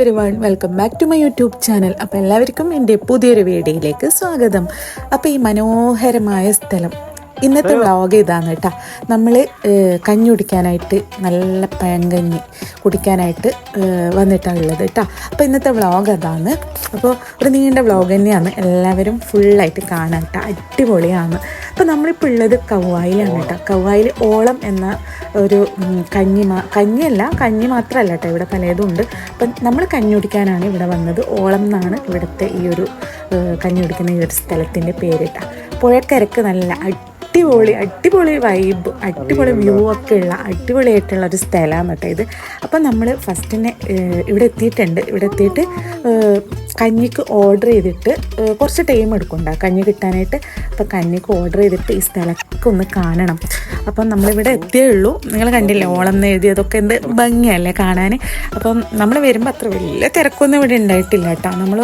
Everyone welcome back to my YouTube channel അപ്പോൾ എല്ലാവർക്കും എന്റെ പുതിയൊരു വീഡിയോയിലേക്ക് സ്വാഗതം. അപ്പോൾ ഈ മനോഹരമായ സ്ഥലം ഇന്നത്തെ വ്ളോഗ് ഇതാണ് കേട്ടോ. നമ്മൾ കഞ്ഞി കുടിക്കാനായിട്ട് നല്ല പഴങ്കഞ്ഞി കുടിക്കാനായിട്ട് വന്നിട്ടാണ് ഉള്ളത് കേട്ടോ. അപ്പോൾ ഇന്നത്തെ വ്ളോഗ് അതാണ്. അപ്പോൾ ഒരു നീണ്ട വ്ളോഗ് തന്നെയാണ് എല്ലാവരും ഫുള്ളായിട്ട് കാണാം കേട്ടോ. അടിപൊളിയാണ്. അപ്പോൾ നമ്മളിപ്പോൾ ഉള്ളത് കവ്വായിലാണ് കേട്ടോ. കവ്വായിൽ ഓളം എന്ന ഒരു കഞ്ഞി മാ കഞ്ഞിയല്ല കഞ്ഞി മാത്രമല്ല കേട്ടോ ഇവിടെ പലതും ഉണ്ട്. അപ്പം നമ്മൾ കഞ്ഞി കുടിക്കാനാണ് ഇവിടെ വന്നത്. ഓളം എന്നാണ് ഇവിടുത്തെ ഈ ഒരു കഞ്ഞി കുടിക്കുന്ന ഈ ഒരു സ്ഥലത്തിന്റെ പേര് കേട്ടോ. പുഴക്കരക്ക് നല്ല അടിപൊളി അടിപൊളി വൈബ് അടിപൊളി വ്യൂ ഒക്കെ ഉള്ള അടിപൊളിയായിട്ടുള്ള ഒരു സ്ഥലമാണ് കേട്ടോ ഇത്. അപ്പം നമ്മൾ ഫസ്റ്റ് തന്നെ ഇവിടെ എത്തിയിട്ടുണ്ട്. ഇവിടെ എത്തിയിട്ട് കഞ്ഞിക്ക് ഓർഡർ ചെയ്തിട്ട് കുറച്ച് ടൈം എടുക്കണ്ട കഞ്ഞി കിട്ടാനായിട്ട്. അപ്പം കഞ്ഞിക്ക് ഓർഡർ ചെയ്തിട്ട് ഈ സ്ഥലമൊക്കെ ഒന്ന് കാണണം. അപ്പം നമ്മളിവിടെ എത്തിയേ ഉള്ളൂ. നിങ്ങൾ കണ്ടില്ലേ ഓളം എഴുതിയതൊക്കെ എന്ത് ഭംഗിയല്ലേ കാണാൻ. അപ്പം നമ്മൾ വരുമ്പോൾ അത്ര വലിയ തിരക്കൊന്നും ഇവിടെ ഉണ്ടായിട്ടില്ല കേട്ടോ. നമ്മൾ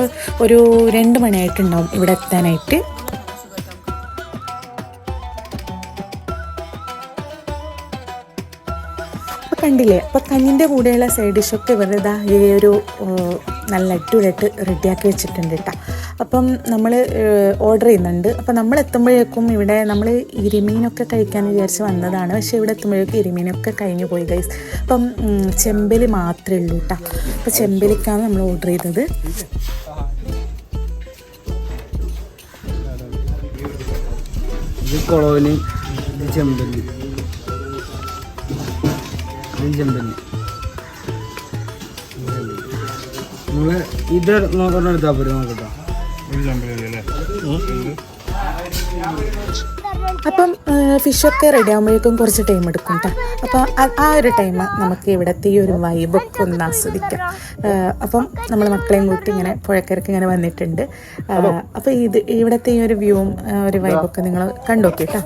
ഒരു രണ്ട് മണിയായിട്ടുണ്ടാവും ഇവിടെ എത്താനായിട്ട്. കണ്ടില്ലേ? അപ്പോൾ കഞ്ഞിന്റെ കൂടെയുള്ള സൈഡ് ഡിഷൊക്കെ വെറുതെ ഈ ഒരു നല്ല അടിപൊളിയായിട്ട് റെഡിയാക്കി വെച്ചിട്ടുണ്ട് കേട്ടോ അപ്പം നമ്മൾ ഓർഡർ ചെയ്യുന്നുണ്ട്. അപ്പം നമ്മൾ എത്തുമ്പോഴേക്കും ഇവിടെ നമ്മൾ ഇരിമീനൊക്കെ കഴിക്കാൻ വിചാരിച്ച് വന്നതാണ്. പക്ഷേ ഇവിടെ എത്തുമ്പോഴേക്കും ഇരിമീനൊക്കെ കഴിഞ്ഞു പോയി ഗൈസ് അപ്പം ചെമ്പലി മാത്രമേ ഉള്ളൂ കേട്ടോ അപ്പോൾ ചെമ്പലിക്കാണ് നമ്മൾ ഓർഡർ ചെയ്തത്. ചെമ്പല്ലി ഇത് ചെമ്പല്ലി നിങ്ങൾ ഇത് നോക്കണം എടുത്താൽ പോരെ നോക്കട്ടോ. അപ്പം ഫിഷൊക്കെ റെഡി ആകുമ്പോഴേക്കും കുറച്ച് ടൈം എടുക്കും കേട്ടോ അപ്പോൾ ആ ഒരു ടൈം നമുക്ക് ഇവിടുത്തെ ഈ ഒരു വൈബൊക്കെ ഒന്ന് ആസ്വദിക്കാം. അപ്പം നമ്മൾ മക്കളെയും കൂട്ടി ഇങ്ങനെ പുഴക്കരക്ക് ഇങ്ങനെ വന്നിട്ടുണ്ട്. അപ്പോൾ ഇത് ഇവിടുത്തെ ഈ ഒരു വ്യൂവും ഒരു വൈബൊക്കെ നിങ്ങൾ കണ്ടോക്കി കേട്ടോ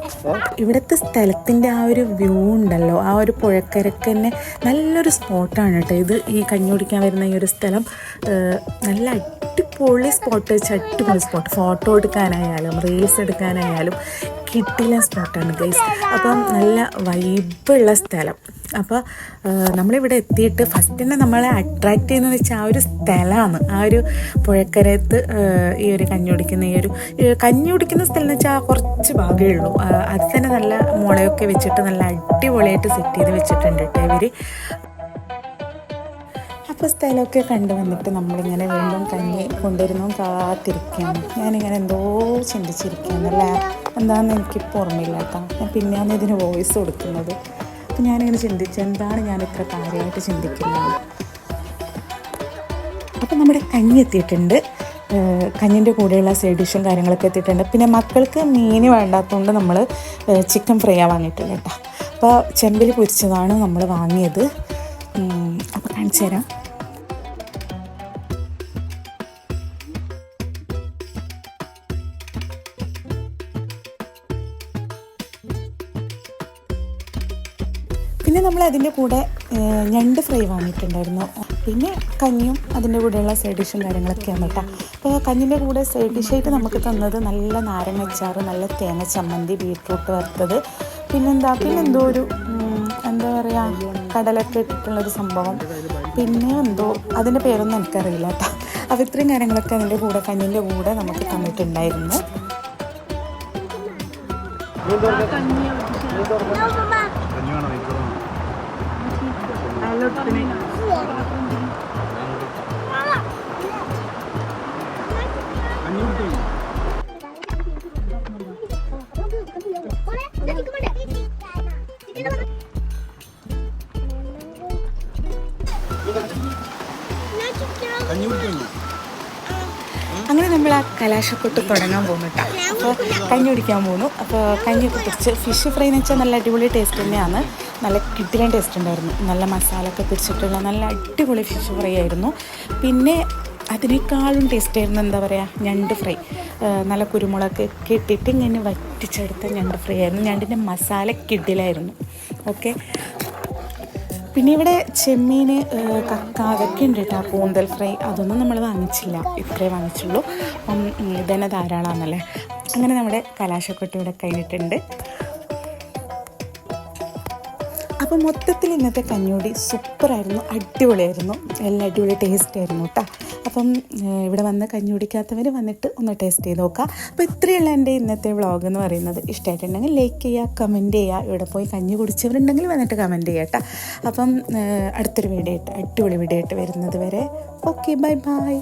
ഇവിടുത്തെ സ്ഥലത്തിന്റെ ആ ഒരു വ്യൂ ഉണ്ടല്ലോ. ആ ഒരു പുഴക്കരക്ക് തന്നെ നല്ലൊരു സ്പോട്ടാണ് കേട്ടോ ഇത് ഈ കഞ്ഞി കുടിക്കാൻ വരുന്ന ഈ ഒരു സ്ഥലം. നല്ല അടിപൊളി സ്പോട്ട് ചട്ടിപൊളി സ്പോട്ട് ഫോട്ടോ എടുക്കാനായാലും റീൽസ് എടുക്കാനായാലും കിട്ടില്ല സ്പോട്ടാണ് ഗൈസ് അപ്പം നല്ല വൈബുള്ള സ്ഥലം. അപ്പോൾ നമ്മളിവിടെ എത്തിയിട്ട് ഫസ്റ്റ് തന്നെ നമ്മളെ അട്രാക്റ്റ് ചെയ്യുന്നത് വെച്ചാൽ ആ ഒരു സ്ഥലമാണ്. ആ ഒരു പുഴക്കരത്ത് ഈ ഒരു കഞ്ഞി കുടിക്കുന്ന ഈ ഒരു കഞ്ഞി കുടിക്കുന്ന സ്ഥലം എന്ന് വെച്ചാൽ കുറച്ച് ഭാഗമേ ഉള്ളൂ. അത് തന്നെ നല്ല മുളയൊക്കെ വെച്ചിട്ട് നല്ല അടിപൊളിയായിട്ട് സെറ്റ് ചെയ്ത് വെച്ചിട്ടുണ്ട് കേട്ടോ ഇവർ അപ്പോൾ സ്ഥലമൊക്കെ കണ്ടു വന്നിട്ട് നമ്മളിങ്ങനെ വീണ്ടും കഞ്ഞി കൊണ്ടുവരുന്നു കാത്തിരിക്കുകയാണ്. ഞാനിങ്ങനെ എന്തോ ചിന്തിച്ചിരിക്കുകയാണല്ലേ? എന്താണെന്ന് എനിക്കിപ്പോൾ ഓർമ്മയില്ല കേട്ടോ. ഞാൻ പിന്നെയാണ് ഇതിന് വോയിസ് കൊടുക്കുന്നത്. അപ്പം ഞാനിങ്ങനെ ചിന്തിച്ചു എന്താണ് ഞാൻ ഇത്ര കാര്യമായിട്ട് ചിന്തിക്കുന്നത്? അപ്പം നമ്മുടെ കഞ്ഞി എത്തിയിട്ടുണ്ട്. കഞ്ഞിന്റെ കൂടെയുള്ള സൈഡ് ഡിഷും കാര്യങ്ങളൊക്കെ എത്തിയിട്ടുണ്ട്. പിന്നെ മക്കൾക്ക് മീൻ വേണ്ടാത്തതുകൊണ്ട് നമ്മൾ ചിക്കൻ ഫ്രൈ വാങ്ങിയിട്ടുണ്ട് കേട്ടോ. അപ്പോൾ ചെമ്പിൽ പൊരിച്ചതാണ് നമ്മൾ വാങ്ങിയത്. അപ്പോൾ കാണിച്ചു തരാം. അതിന്റെ കൂടെ ഞണ്ട് ഫ്രൈ വാങ്ങിയിട്ടുണ്ടായിരുന്നു. പിന്നെ കഞ്ഞിയും അതിന്റെ കൂടെയുള്ള സൈഡ് ഡിഷും കാര്യങ്ങളൊക്കെയാണ് കേട്ടോ. അപ്പോൾ കഞ്ഞിന്റെ കൂടെ സൈഡ് ഡിഷായിട്ട് നമുക്ക് തന്നത് നല്ല നാരങ്ങ അച്ചാറ് നല്ല തേങ്ങ ചമ്മന്തി ബീട്രൂട്ട് വറുത്തത്. പിന്നെന്താ പിന്നെന്തോ ഒരു എന്താ പറയുക കടലൊക്കെ ഇട്ടിട്ടുള്ളൊരു സംഭവം. പിന്നെ എന്തോ അതിന്റെ പേരൊന്നും എനിക്കറിയില്ല കേട്ടോ. അപ്പോൾ ഇത്രയും കാര്യങ്ങളൊക്കെ അതിന്റെ കൂടെ കഞ്ഞിന്റെ കൂടെ നമുക്ക് തന്നിട്ടുണ്ടായിരുന്നു. അങ്ങനെ നമ്മൾ ആ കലാശക്കൊട്ട് തുടങ്ങാൻ പോകുന്നു കേട്ടോ അപ്പോൾ കഞ്ഞി കുടിക്കാൻ പോകുന്നു. അപ്പോൾ കഞ്ഞി പിടിച്ച് ഫിഷ് ഫ്രൈ എന്ന് വെച്ചാൽ നല്ല അടിപൊളി ടേസ്റ്റ് തന്നെയാണ്. നല്ല കിട്ടിലൻ ടേസ്റ്റ് ഉണ്ടായിരുന്നു. നല്ല മസാല ഒക്കെ പിടിച്ചിട്ടുള്ള നല്ല അടിപൊളി ഫിഷ് ഫ്രൈ ആയിരുന്നു. പിന്നെ അതിനേക്കാളും ടേസ്റ്റ് ആയിരുന്നു എന്താ പറയുക ഞണ്ട് ഫ്രൈ നല്ല കുരുമുളക് ഇട്ടിട്ട് ഇങ്ങനെ വറ്റിച്ചെടുത്ത ഞണ്ട് ഫ്രൈ ആയിരുന്നു. ഞണ്ടിന്റെ മസാല കിഡിലായിരുന്നു ഓക്കെ പിന്നെ ഇവിടെ ചെമ്മീൻ കക്ക അതൊക്കെ ഉണ്ട് കേട്ടോ കൂന്തൽ ഫ്രൈ അതൊന്നും നമ്മൾ വാങ്ങിച്ചില്ല. ഇത്രേ വാങ്ങിച്ചുള്ളൂ. അപ്പം ഇതന്നെ ധാരാളമാണല്ലേ അങ്ങനെ നമ്മുടെ കലാശക്കൊട്ട് ഇവിടെ കഴിഞ്ഞിട്ടുണ്ട്. അപ്പോൾ മൊത്തത്തിൽ ഇന്നത്തെ കഞ്ഞൂടി സൂപ്പറായിരുന്നു അടിപൊളിയായിരുന്നു എല്ലാം അടിപൊളി ടേസ്റ്റ് ആയിരുന്നു കേട്ടോ അപ്പം ഇവിടെ വന്ന് കഞ്ഞി കുടിക്കാത്തവർ വന്നിട്ട് ഒന്ന് ടേസ്റ്റ് ചെയ്ത് നോക്കുക അപ്പോൾ ഇത്രയുള്ള എന്റെ ഇന്നത്തെ വ്ളോഗ് എന്ന് പറയുന്നത് ഇഷ്ടമായിട്ടുണ്ടെങ്കിൽ ലൈക്ക് ചെയ്യുക കമന്റ് ചെയ്യുക. ഇവിടെ പോയി കഞ്ഞി കുടിച്ചവരുണ്ടെങ്കിൽ വന്നിട്ട് കമന്റ് ചെയ്യുക കേട്ടോ അപ്പം അടുത്തൊരു വീഡിയോ ആയിട്ട് അടിപൊളി വീഡിയോ ആയിട്ട് വരുന്നത് വരെ. Okay bye bye